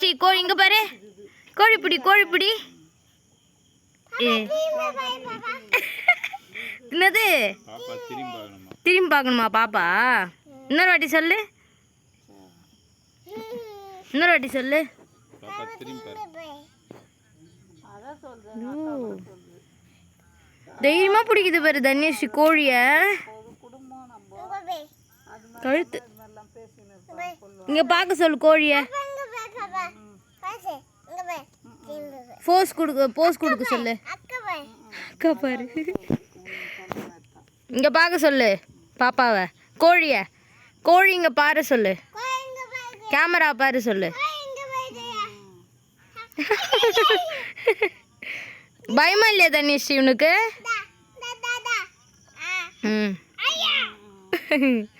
சீ கோழி இங்க பாரு. கோழி பிடி கோழி பிடி ஏ என்னது? பாப்பா திரும்பி பார்க்கணுமா பாப்பா? இன்னொரு வாட்டி சொல்லு. இன்னொரு வாட்டி சொல்லு. பாப்பா திரும்பி பாரு. ஓ. தைரியமா பிடிக்குது பாரு தன்யஸ்ரீ கோழிய. கழுத்து. இங்க பார்க்க சொல்லு கோழிய. போஸ் கொடுக்க போஸ் கொடுக்க சொல்லு. அக்கா பாரு. இங்க பார்க்க சொல்லு. பாப்பாவை. கோழிய. கோழி இங்க பாரு சொல்லு. கேமரா பாரு. சொல்லு. பயமா இல்லையா தன்யஸ்ரீ உனக்கு ம். ம்